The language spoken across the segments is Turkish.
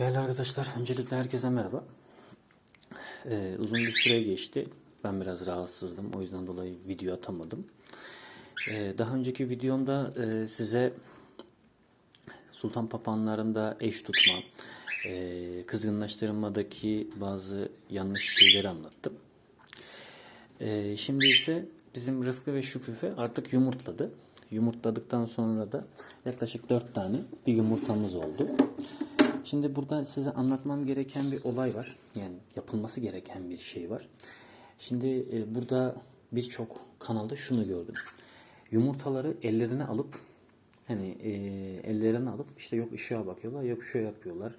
Değerli arkadaşlar, öncelikle herkese merhaba. Ee, uzun bir süre geçti. Ben biraz rahatsızdım. O yüzden dolayı video atamadım. Ee, daha önceki videomda e, size sultan papağanlarında eş tutma, e, kızgınlaştırmadaki bazı yanlış şeyleri anlattım. Ee, şimdi ise bizim Rıfkı ve Şüküfe artık yumurtladı. Yumurtladıktan sonra da yaklaşık 4 tane bir yumurtamız oldu. Şimdi burada size anlatmam gereken bir olay var. Yani yapılması gereken bir şey var. Şimdi e, burada birçok kanalda şunu gördüm. Yumurtaları ellerine alıp hani e, ellerine alıp işte yok ışığa bakıyorlar yok şöyle yapıyorlar.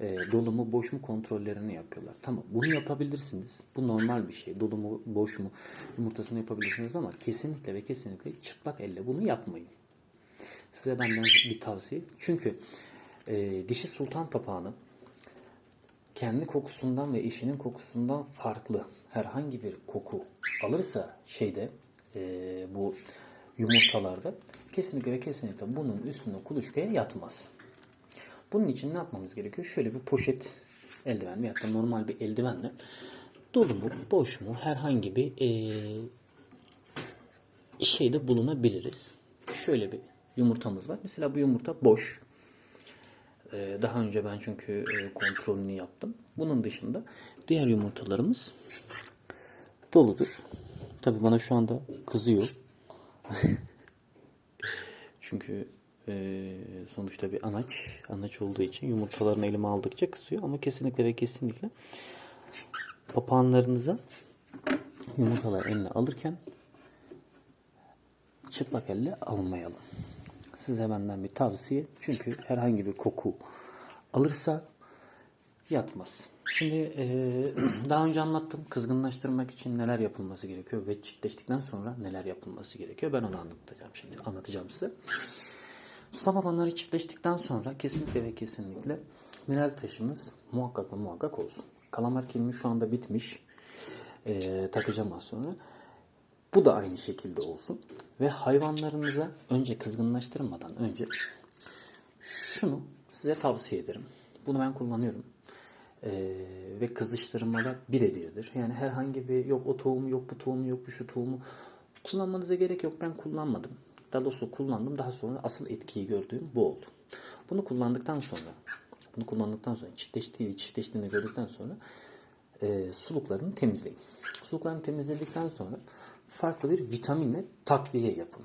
E, dolu mu boş mu kontrollerini yapıyorlar. Tamam bunu yapabilirsiniz. Bu normal bir şey. Dolu mu boş mu yumurtasını yapabilirsiniz ama kesinlikle ve kesinlikle çıplak elle bunu yapmayın. Size benden bir tavsiye. Çünkü e, dişi sultan papağanı kendi kokusundan ve eşinin kokusundan farklı herhangi bir koku alırsa şeyde e, bu yumurtalarda kesinlikle ve kesinlikle bunun üstüne kuluçkaya yatmaz. Bunun için ne yapmamız gerekiyor? Şöyle bir poşet eldiven veyahut da normal bir eldivenle dolu mu boş mu herhangi bir e, şeyde bulunabiliriz. Şöyle bir yumurtamız var. Mesela bu yumurta boş. Ee, Daha önce ben çünkü e, kontrolünü yaptım. Bunun dışında diğer yumurtalarımız doludur. Tabii bana şu anda kızıyor. çünkü e, sonuçta bir anaç, anaç olduğu için yumurtalarını elime aldıkça kızıyor. Ama kesinlikle ve kesinlikle papağanlarınıza yumurtalar eline alırken çıplak elle almayalım. Size benden bir tavsiye. Çünkü herhangi bir koku alırsa yatmaz. Şimdi eee, daha önce anlattım. Kızgınlaştırmak için neler yapılması gerekiyor ve çiftleştikten sonra neler yapılması gerekiyor. Ben onu anlatacağım şimdi. Anlatacağım size. Sultan babanları çiftleştikten sonra kesinlikle ve kesinlikle mineral taşımız muhakkak ve muhakkak olsun. Kalamar kilimi şu anda bitmiş. Eee, takacağım az sonra. Bu da aynı şekilde olsun. Ve hayvanlarınıza önce kızgınlaştırmadan önce şunu size tavsiye ederim. Bunu ben kullanıyorum. Ee, ve kızıştırmada birebirdir. Yani herhangi bir yok o tohumu yok bu tohumu yok bu şu tohumu kullanmanıza gerek yok. Ben kullanmadım. Daha doğrusu kullandım. Daha sonra asıl etkiyi gördüğüm bu oldu. Bunu kullandıktan sonra bunu kullandıktan sonra çiftleştiğini çiftleştiğini gördükten sonra e, suluklarını temizleyin. Suluklarını temizledikten sonra farklı bir vitaminle takviye yapın.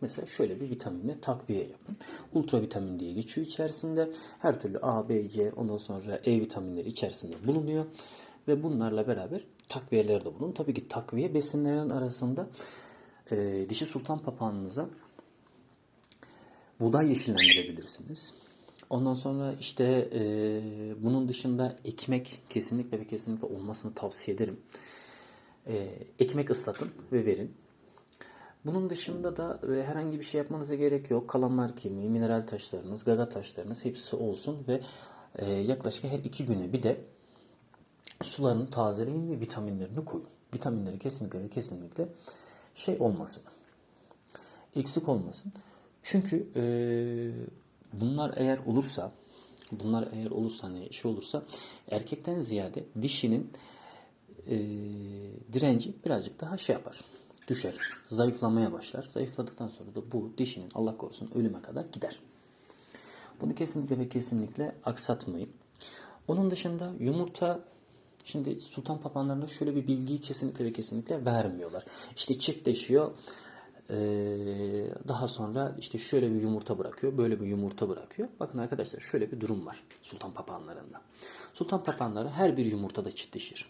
Mesela şöyle bir vitaminle takviye yapın. Ultra vitamin diye geçiyor içerisinde. Her türlü A, B, C ondan sonra E vitaminleri içerisinde bulunuyor. Ve bunlarla beraber takviyeler de bulun. Tabii ki takviye besinlerin arasında e, dişi sultan papağanınıza buğday yeşillendirebilirsiniz. Ondan sonra işte e, bunun dışında ekmek kesinlikle ve kesinlikle olmasını tavsiye ederim. E, ekmek ıslatın ve verin. Bunun dışında da e, herhangi bir şey yapmanıza gerek yok. Kalamar kemiği, mineral taşlarınız, gaga taşlarınız hepsi olsun ve e, yaklaşık her iki güne bir de sularını tazeleyin ve vitaminlerini koyun. Vitaminleri kesinlikle ve kesinlikle şey olmasın. Eksik olmasın. Çünkü e, bunlar eğer olursa bunlar eğer olursa hani şey olursa erkekten ziyade dişinin e, direnci birazcık daha şey yapar. Düşer. Zayıflamaya başlar. Zayıfladıktan sonra da bu dişinin Allah korusun ölüme kadar gider. Bunu kesinlikle ve kesinlikle aksatmayın. Onun dışında yumurta Şimdi sultan papağanlarında şöyle bir bilgiyi kesinlikle ve kesinlikle vermiyorlar. İşte çiftleşiyor. Ee, daha sonra işte şöyle bir yumurta bırakıyor, böyle bir yumurta bırakıyor. Bakın arkadaşlar şöyle bir durum var sultan papağanlarında. Sultan papağanları her bir yumurtada çiftleşir.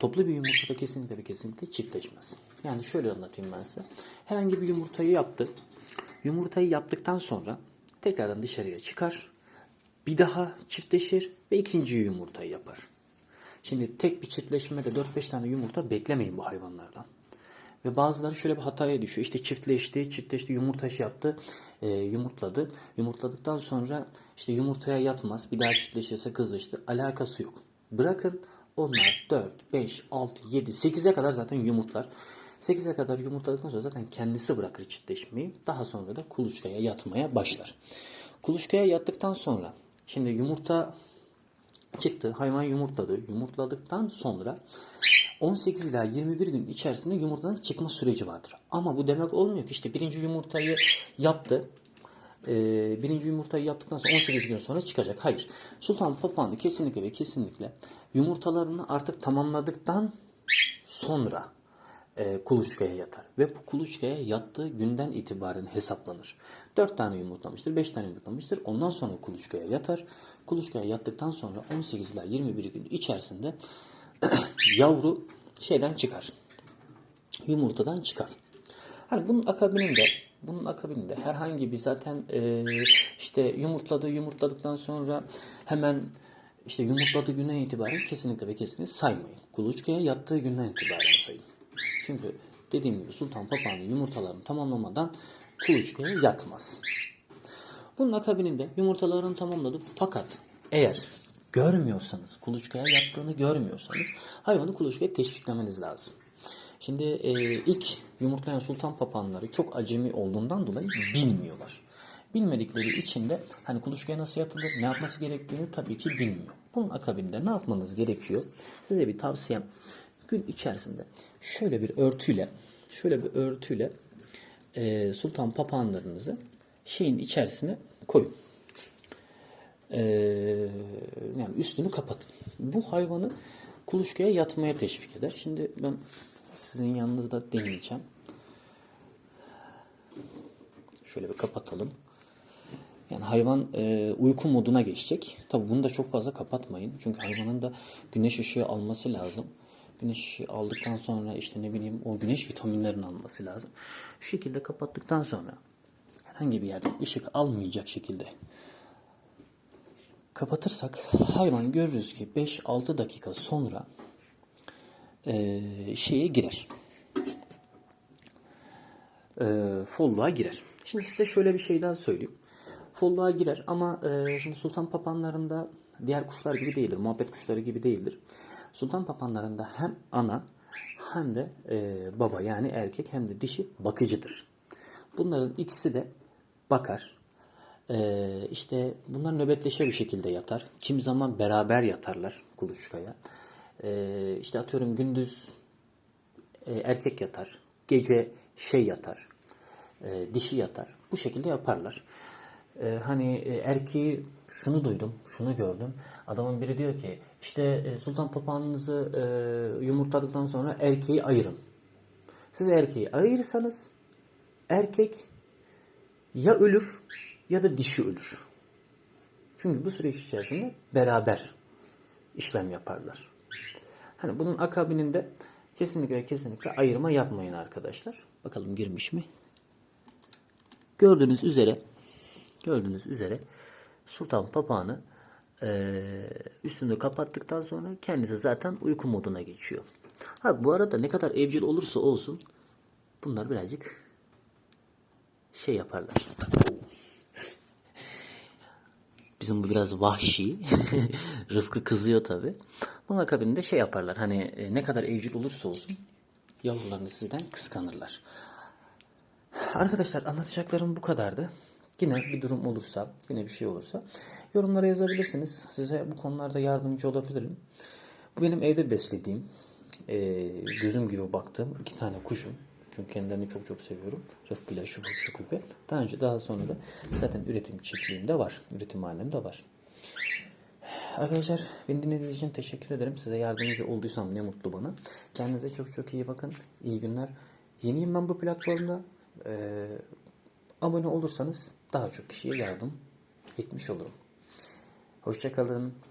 Toplu bir yumurtada kesinlikle ve kesinlikle çiftleşmez. Yani şöyle anlatayım ben size. Herhangi bir yumurtayı yaptı. Yumurtayı yaptıktan sonra tekrardan dışarıya çıkar. Bir daha çiftleşir ve ikinci yumurtayı yapar. Şimdi tek bir çiftleşmede 4-5 tane yumurta beklemeyin bu hayvanlardan. Ve bazıları şöyle bir hataya düşüyor. İşte çiftleşti, çiftleşti, yumurta şey yaptı, e, yumurtladı. Yumurtladıktan sonra işte yumurtaya yatmaz, bir daha çiftleşirse kızıştı. Alakası yok. Bırakın onlar 4, 5, 6, 7, 8'e kadar zaten yumurtlar. 8'e kadar yumurtladıktan sonra zaten kendisi bırakır çiftleşmeyi. Daha sonra da kuluçkaya yatmaya başlar. Kuluçkaya yattıktan sonra şimdi yumurta Çıktı. Hayvan yumurtladı. Yumurtladıktan sonra 18 ila 21 gün içerisinde yumurtadan çıkma süreci vardır. Ama bu demek olmuyor ki işte birinci yumurtayı yaptı. Ee, birinci yumurtayı yaptıktan sonra 18 gün sonra çıkacak. Hayır. Sultan papağanı kesinlikle ve kesinlikle yumurtalarını artık tamamladıktan sonra e, kuluçkaya yatar. Ve bu kuluçkaya yattığı günden itibaren hesaplanır. 4 tane yumurtlamıştır, 5 tane yumurtlamıştır. Ondan sonra kuluçkaya yatar. Kuluçkaya yattıktan sonra 18 ila 21 gün içerisinde yavru şeyden çıkar. Yumurtadan çıkar. Hani bunun akabininde bunun akabininde herhangi bir zaten e, işte yumurtladı yumurtladıktan sonra hemen işte yumurtladığı günden itibaren kesinlikle ve kesinlikle saymayın. Kuluçkaya yattığı günden itibaren sayın. Çünkü dediğim gibi sultan papağanı yumurtalarını tamamlamadan kuluçkaya yatmaz. Bunun akabininde yumurtalarını tamamladı fakat eğer görmüyorsanız, kuluçkaya yattığını görmüyorsanız hayvanı kuluçkaya teşviklemeniz lazım. Şimdi e, ilk yumurtlayan sultan papağanları çok acemi olduğundan dolayı bilmiyorlar. Bilmedikleri için de hani kuluçkaya nasıl yatılır, ne yapması gerektiğini tabii ki bilmiyor. Bunun akabinde ne yapmanız gerekiyor? Size bir tavsiyem gün içerisinde şöyle bir örtüyle şöyle bir örtüyle e, sultan papağanlarınızı şeyin içerisine koyun. E, yani üstünü kapatın. Bu hayvanı kuluçkaya yatmaya teşvik eder. Şimdi ben sizin yanınızda deneyeceğim. Şöyle bir kapatalım. Yani hayvan e, uyku moduna geçecek. Tabi bunu da çok fazla kapatmayın. Çünkü hayvanın da güneş ışığı alması lazım. Güneş ışığı aldıktan sonra işte ne bileyim o güneş vitaminlerini alması lazım. Şu şekilde kapattıktan sonra herhangi bir yerden ışık almayacak şekilde kapatırsak hayvan görürüz ki 5-6 dakika sonra e, şeye girer. E, folluğa girer. Şimdi size şöyle bir şey daha söyleyeyim. Folluğa girer ama e, şimdi sultan papanlarında diğer kuşlar gibi değildir. Muhabbet kuşları gibi değildir. Sultan papanlarında hem ana hem de e, baba yani erkek hem de dişi bakıcıdır. Bunların ikisi de bakar. E, işte bunlar nöbetleşe bir şekilde yatar. Kim zaman beraber yatarlar kuluçkaya. E, işte atıyorum gündüz e, erkek yatar. Gece şey yatar. E, dişi yatar. Bu şekilde yaparlar. E, hani e, erkeği şunu duydum, şunu gördüm. Adamın biri diyor ki işte e, sultan papağanınızı e, yumurtladıktan sonra erkeği ayırın. Siz erkeği ayırırsanız erkek ya ölür ya da dişi ölür. Çünkü bu süreç içerisinde beraber işlem yaparlar. Hani bunun akabininde kesinlikle kesinlikle ayırma yapmayın arkadaşlar. Bakalım girmiş mi? Gördüğünüz üzere gördüğünüz üzere sultan papağanı eee üstünü kapattıktan sonra kendisi zaten uyku moduna geçiyor. Ha bu arada ne kadar evcil olursa olsun bunlar birazcık şey yaparlar. Bizim bu biraz vahşi. Rıfkı kızıyor tabi. Bunun akabinde şey yaparlar. Hani e, ne kadar evcil olursa olsun yavrularını sizden kıskanırlar. Arkadaşlar anlatacaklarım bu kadardı. Yine bir durum olursa, yine bir şey olursa yorumlara yazabilirsiniz. Size bu konularda yardımcı olabilirim. Bu benim evde beslediğim, e, gözüm gibi baktığım iki tane kuşum. Çünkü kendilerini çok çok seviyorum. Rıfkı ile Şufuk Şukufe. Daha önce daha sonra da zaten üretim çiftliğimde var. Üretim halimde var. Arkadaşlar beni dinlediğiniz için teşekkür ederim. Size yardımcı olduysam ne mutlu bana. Kendinize çok çok iyi bakın. İyi günler. Yeniyim ben bu platformda. Ee, abone olursanız daha çok kişiye yardım etmiş olurum. Hoşçakalın.